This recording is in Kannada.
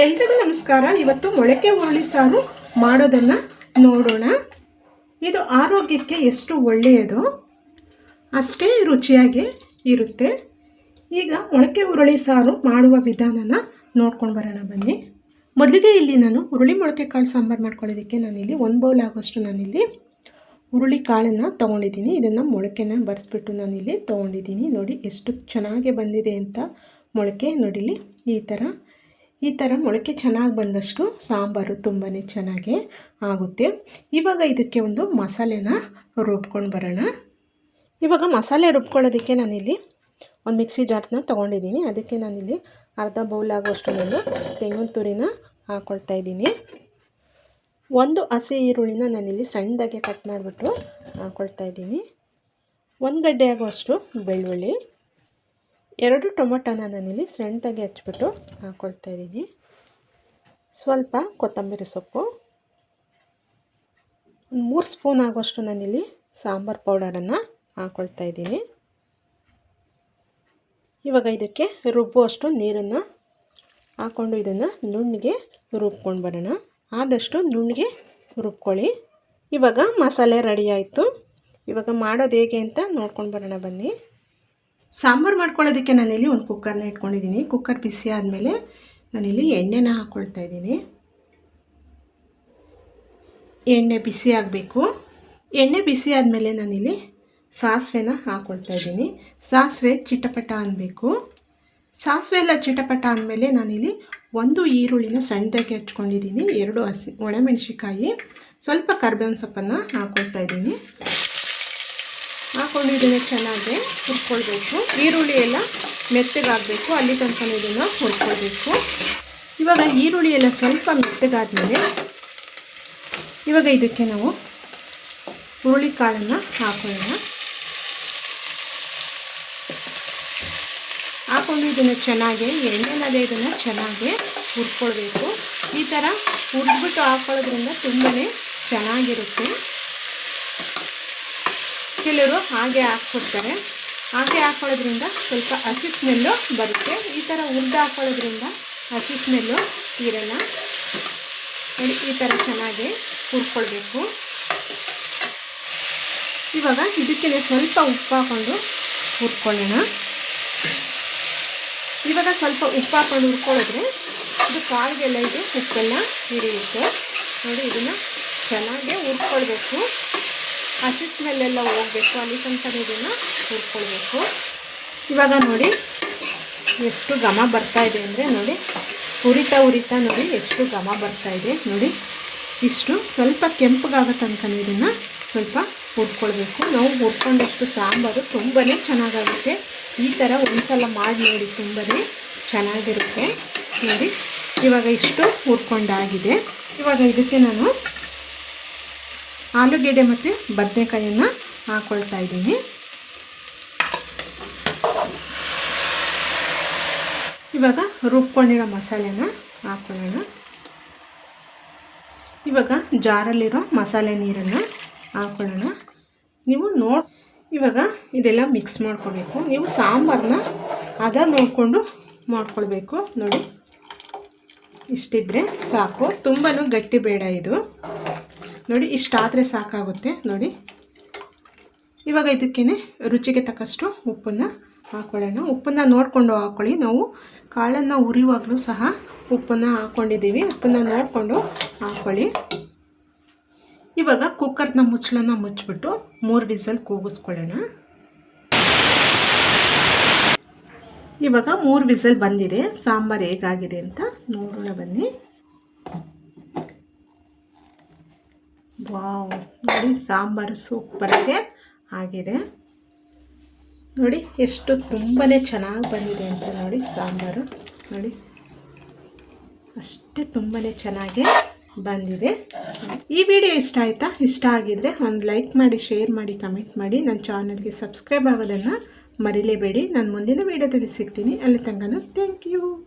ಎಲ್ರಿಗೂ ನಮಸ್ಕಾರ. ಇವತ್ತು ಮೊಳಕೆ ಹುರುಳಿ ಸಾರು ಮಾಡೋದನ್ನು ನೋಡೋಣ. ಇದು ಆರೋಗ್ಯಕ್ಕೆ ಎಷ್ಟು ಒಳ್ಳೆಯದು, ಅಷ್ಟೇ ರುಚಿಯಾಗಿ ಇರುತ್ತೆ. ಈಗ ಮೊಳಕೆ ಹುರುಳಿ ಸಾರು ಮಾಡುವ ವಿಧಾನನ ನೋಡ್ಕೊಂಡು ಬರೋಣ ಬನ್ನಿ. ಮೊದಲಿಗೆ ಇಲ್ಲಿ ನಾನು ಹುರುಳಿ ಮೊಳಕೆ ಕಾಳು ಸಾಂಬಾರು ಮಾಡ್ಕೊಳ್ಳೋದಕ್ಕೆ ನಾನಿಲ್ಲಿ ಒಂದು ಬೌಲ್ ಆಗೋಷ್ಟು ನಾನಿಲ್ಲಿ ಹುರುಳಿ ಕಾಳನ್ನು ತೊಗೊಂಡಿದ್ದೀನಿ. ಇದನ್ನು ಮೊಳಕೆನ ಬರೆಸ್ಬಿಟ್ಟು ನಾನಿಲ್ಲಿ ತೊಗೊಂಡಿದ್ದೀನಿ. ನೋಡಿ ಎಷ್ಟು ಚೆನ್ನಾಗಿ ಬಂದಿದೆ ಅಂತ ಮೊಳಕೆ. ನೋಡಿಲಿ ಈ ಥರ ಈ ಥರ ಮೊಳಕೆ ಚೆನ್ನಾಗಿ ಬಂದಷ್ಟು ಸಾಂಬಾರು ತುಂಬಾ ಚೆನ್ನಾಗಿ ಆಗುತ್ತೆ. ಇವಾಗ ಇದಕ್ಕೆ ಒಂದು ಮಸಾಲೆನ ರುಬ್ಕೊಂಡು ಬರೋಣ. ಇವಾಗ ಮಸಾಲೆ ರುಬ್ಕೊಳ್ಳೋದಕ್ಕೆ ನಾನಿಲ್ಲಿ ಒಂದು ಮಿಕ್ಸಿ ಜಾರ್ನ ತೊಗೊಂಡಿದ್ದೀನಿ. ಅದಕ್ಕೆ ನಾನಿಲ್ಲಿ ಅರ್ಧ ಬೌಲ್ ಆಗುವಷ್ಟು ನಾನು ತೆಂಗಿನ ತುರಿನ ಹಾಕ್ಕೊಳ್ತಾ ಇದ್ದೀನಿ. ಒಂದು ಹಸಿ ಈರುಳ್ಳಿನ ನಾನಿಲ್ಲಿ ಸಣ್ಣದಾಗಿ ಕಟ್ ಮಾಡಿಬಿಟ್ಟು ಹಾಕ್ಕೊಳ್ತಾ ಇದ್ದೀನಿ. ಒಂದು ಗಡ್ಡೆ ಆಗುವಷ್ಟು ಬೆಳ್ಳುಳ್ಳಿ. ಎರಡು ಟೊಮೊಟೊನ ನಾನಿಲ್ಲಿ ಸಣ್ಣದಾಗಿ ಹಚ್ಬಿಟ್ಟು ಹಾಕ್ಕೊಳ್ತಾ ಇದ್ದೀನಿ. ಸ್ವಲ್ಪ ಕೊತ್ತಂಬರಿ ಸೊಪ್ಪು. ಒಂದು ಮೂರು ಸ್ಪೂನ್ ಆಗುವಷ್ಟು ನಾನಿಲ್ಲಿ ಸಾಂಬಾರು ಪೌಡರನ್ನು ಹಾಕ್ಕೊಳ್ತಾ ಇದ್ದೀನಿ. ಇವಾಗ ಇದಕ್ಕೆ ರುಬ್ಬುವಷ್ಟು ನೀರನ್ನು ಹಾಕ್ಕೊಂಡು ಇದನ್ನು ನುಣ್ಣಗೆ ರುಬ್ಕೊಂಡು ಬರೋಣ. ಆದಷ್ಟು ನುಣ್ಣಗೆ ರುಬ್ಕೊಳ್ಳಿ. ಇವಾಗ ಮಸಾಲೆ ರೆಡಿ ಆಯಿತು. ಇವಾಗ ಮಾಡೋದು ಹೇಗೆ ಅಂತ ನೋಡ್ಕೊಂಡು ಬರೋಣ ಬನ್ನಿ. ಸಾಂಬಾರು ಮಾಡ್ಕೊಳ್ಳೋದಕ್ಕೆ ನಾನಿಲ್ಲಿ ಒಂದು ಕುಕ್ಕರ್ನ ಇಟ್ಕೊಂಡಿದ್ದೀನಿ. ಕುಕ್ಕರ್ ಬಿಸಿ ಆದಮೇಲೆ ನಾನಿಲ್ಲಿ ಎಣ್ಣೆನ ಹಾಕ್ಕೊಳ್ತಾ ಇದ್ದೀನಿ. ಎಣ್ಣೆ ಬಿಸಿ ಆಗಬೇಕು. ಎಣ್ಣೆ ಬಿಸಿ ಆದಮೇಲೆ ನಾನಿಲ್ಲಿ ಸಾಸಿವೆನ ಹಾಕ್ಕೊಳ್ತಾ ಇದ್ದೀನಿ. ಸಾಸಿವೆ ಚಿಟಪಟ ಅನ್ನಬೇಕು ಸಾಸಿವೆ ಎಲ್ಲ ಚಿಟಪಟ ಅಂದಮೇಲೆ ನಾನಿಲ್ಲಿ ಒಂದು ಈರುಳ್ಳಿನ ಸಣ್ಣದಾಗಿ ಹಚ್ಕೊಂಡಿದ್ದೀನಿ. ಎರಡು ಹಸಿ ಒಣಮೆಣಸಿಕಾಯಿ ಸ್ವಲ್ಪ ಕರ್ಬೇವಿನ ಸೊಪ್ಪನ್ನು ಹಾಕ್ಕೊಳ್ತಾ ಇದ್ದೀನಿ. ಹಾಕ್ಕೊಂಡು ಇದನ್ನು ಚೆನ್ನಾಗಿ ಹುರ್ಕೊಳ್ಬೇಕು. ಈರುಳ್ಳಿ ಎಲ್ಲ ಮೆತ್ತಗಾಗಬೇಕು. ಅಲ್ಲಿ ತನಕ ಇದನ್ನು ಹುರ್ಕೊಳ್ಬೇಕು. ಇವಾಗ ಈರುಳ್ಳಿ ಎಲ್ಲ ಸ್ವಲ್ಪ ಮೆತ್ತಗಾದ್ಮೇಲೆ ಇವಾಗ ಇದಕ್ಕೆ ನಾವು ಹುರುಳಿ ಕಾಳನ್ನು ಹಾಕೊಳ್ಳೋಣ. ಹಾಕೊಂಡು ಇದನ್ನು ಚೆನ್ನಾಗಿ. ಎಣ್ಣೆನಲ್ಲೇ ಇದನ್ನು ಚೆನ್ನಾಗಿ ಹುರ್ಕೊಳ್ಬೇಕು. ಈ ಥರ ಹುರಿದ್ಬಿಟ್ಟು ಹಾಕೊಳ್ಳೋದ್ರಿಂದ ತುಂಬಾ ಚೆನ್ನಾಗಿರುತ್ತೆ. ಕೆಲವರು ಹಾಗೆ ಹಾಕ್ಕೊಡ್ತಾರೆ. ಹಾಗೆ ಹಾಕೊಳ್ಳೋದ್ರಿಂದ ಸ್ವಲ್ಪ ಹಸಿ ಸ್ಮೆಲ್ಲು ಬರುತ್ತೆ. ಈ ಥರ ಹುರಿದು ಹಾಕೊಳ್ಳೋದ್ರಿಂದ ಹಸಿ ಸ್ಮೆಲ್ಲು ಇರಲ್ಲ ನೋಡಿ ಈ ಥರ ಚೆನ್ನಾಗಿ ಹುರ್ಕೊಳ್ಬೇಕು. ಇವಾಗ ಇದಕ್ಕೆ ಸ್ವಲ್ಪ ಉಪ್ಪು ಹಾಕ್ಕೊಂಡು ಹುರ್ಕೊಳ್ಳೋಣ. ಇವಾಗ ಸ್ವಲ್ಪ ಉಪ್ಪು ಹಾಕೊಂಡು ಹುರ್ಕೊಳ್ಳಿದ್ರೆ ಇದು ಕಾಳಿಗೆಲ್ಲ ಇದು ಉಪ್ಪೆಲ್ಲ ಹಿಡಿಯುತ್ತೆ. ನೋಡಿ, ಇದನ್ನು ಚೆನ್ನಾಗಿ ಹುರ್ಕೊಳ್ಬೇಕು. ಹಸಿ ಸ್ಮೆಲ್ಲೆಲ್ಲ ಹೋಗಬೇಕು, ಅಲ್ಲಿ ತನಕ ಇದನ್ನು ಹುರ್ಕೊಳ್ಬೇಕು ಇವಾಗ ನೋಡಿ, ಎಷ್ಟು ಘಮ ಬರ್ತಾ ಇದೆ ಅಂದರೆ ನೋಡಿ, ಉರಿತಾ ಉರಿತಾ ನೋಡಿ ಎಷ್ಟು ಘಮ ಬರ್ತಾ ಇದೆ ನೋಡಿ. ಇಷ್ಟು ಸ್ವಲ್ಪ ಕೆಂಪಗಾಗೋ ತನಕ ಇದನ್ನು ಸ್ವಲ್ಪ ಹುರ್ಕೊಳ್ಬೇಕು. ನಾವು ಹುರ್ಕೊಂಡಷ್ಟು ಸಾಂಬಾರು ತುಂಬಾ ಚೆನ್ನಾಗಾಗುತ್ತೆ. ಈ ಥರ ಒಂದ್ಸಲ ಮಾಡಿ ನೋಡಿ ತುಂಬಾ ಚೆನ್ನಾಗಿರುತ್ತೆ. ನೋಡಿ, ಇವಾಗ ಇಷ್ಟು ಹುರ್ಕೊಂಡಾಗಿದೆ. ಇವಾಗ ಇದಕ್ಕೆ ನಾನು ಆಲೂಗೆಡ್ಡೆ ಮತ್ತು ಬದನೆಕಾಯನ್ನು ಹಾಕ್ಕೊಳ್ತಾ ಇದ್ದೀನಿ. ಇವಾಗ ರುಬ್ಕೊಂಡಿರೋ ಮಸಾಲೆನ ಹಾಕ್ಕೊಳ್ಳೋಣ ಇವಾಗ ಜಾರಲ್ಲಿರೋ ಮಸಾಲೆ ನೀರನ್ನು ಹಾಕ್ಕೊಳ್ಳೋಣ ನೀವು ನೋಡಿ, ಇವಾಗ ಇದೆಲ್ಲ ಮಿಕ್ಸ್ ಮಾಡ್ಕೋಬೇಕು. ನೀವು ಸಾಂಬಾರನ್ನ ಅದ ನೋಡಿಕೊಂಡು ಮಾಡ್ಕೊಳ್ಬೇಕು. ನೋಡಿ, ಇಷ್ಟಿದ್ರೆ ಸಾಕು. ತುಂಬಾ ಗಟ್ಟಿ ಬೇಡ ಇದು. ನೋಡಿ ಇಷ್ಟಾದರೆ ಸಾಕಾಗುತ್ತೆ, ನೋಡಿ. ಇವಾಗ ಇದಕ್ಕೇ ರುಚಿಗೆ ತಕ್ಕಷ್ಟು ಉಪ್ಪನ್ನು ಹಾಕ್ಕೊಳ್ಳೋಣ ಉಪ್ಪನ್ನು ನೋಡಿಕೊಂಡು ಹಾಕ್ಕೊಳ್ಳಿ ನಾವು ಕಾಳನ್ನು ಉರಿಯುವಾಗಲೂ ಸಹ ಉಪ್ಪನ್ನು ಹಾಕ್ಕೊಂಡಿದ್ದೀವಿ ಉಪ್ಪನ್ನು ನೋಡಿಕೊಂಡು ಹಾಕ್ಕೊಳ್ಳಿ ಇವಾಗ ಕುಕ್ಕರ್ನ ಮುಚ್ಚಳನ ಮುಚ್ಚಿಬಿಟ್ಟು ಮೂರು ವಿಸಲ್ ಕೂಗಿಸ್ಕೊಳ್ಳೋಣ. ಇವಾಗ ಮೂರು ವಿಸಲ್ ಬಂದಿದೆ. ಸಾಂಬಾರು ಹೇಗಾಗಿದೆ ಅಂತ ನೋಡೋಣ ಬನ್ನಿ. ವಾವ್. ನೋಡಿ, ಸಾಂಬಾರು ಸೂಪರಾಗೆ ಆಗಿದೆ. ನೋಡಿ, ಎಷ್ಟು ತುಂಬಾ ಚೆನ್ನಾಗಿ ಬಂದಿದೆ ಅಂತ ನೋಡಿ, ಸಾಂಬಾರು. ನೋಡಿ, ಅಷ್ಟೇ ತುಂಬಾ ಚೆನ್ನಾಗಿ ಬಂದಿದೆ. ಈ ವಿಡಿಯೋ ಇಷ್ಟ ಆಯಿತಾ? ಇಷ್ಟ ಆಗಿದರೆ ಒಂದು ಲೈಕ್ ಮಾಡಿ, ಶೇರ್ ಮಾಡಿ, ಕಮೆಂಟ್ ಮಾಡಿ. ನನ್ನ ಚಾನಲ್ಗೆ ಸಬ್ಸ್ಕ್ರೈಬ್ ಆಗೋದನ್ನು ಮರಿಲೇಬೇಡಿ. ನಾನು ಮುಂದಿನ ವೀಡಿಯೋದಲ್ಲಿ ಸಿಗ್ತೀನಿ. ಅಲ್ಲಿ ತನಕ ಥ್ಯಾಂಕ್ ಯು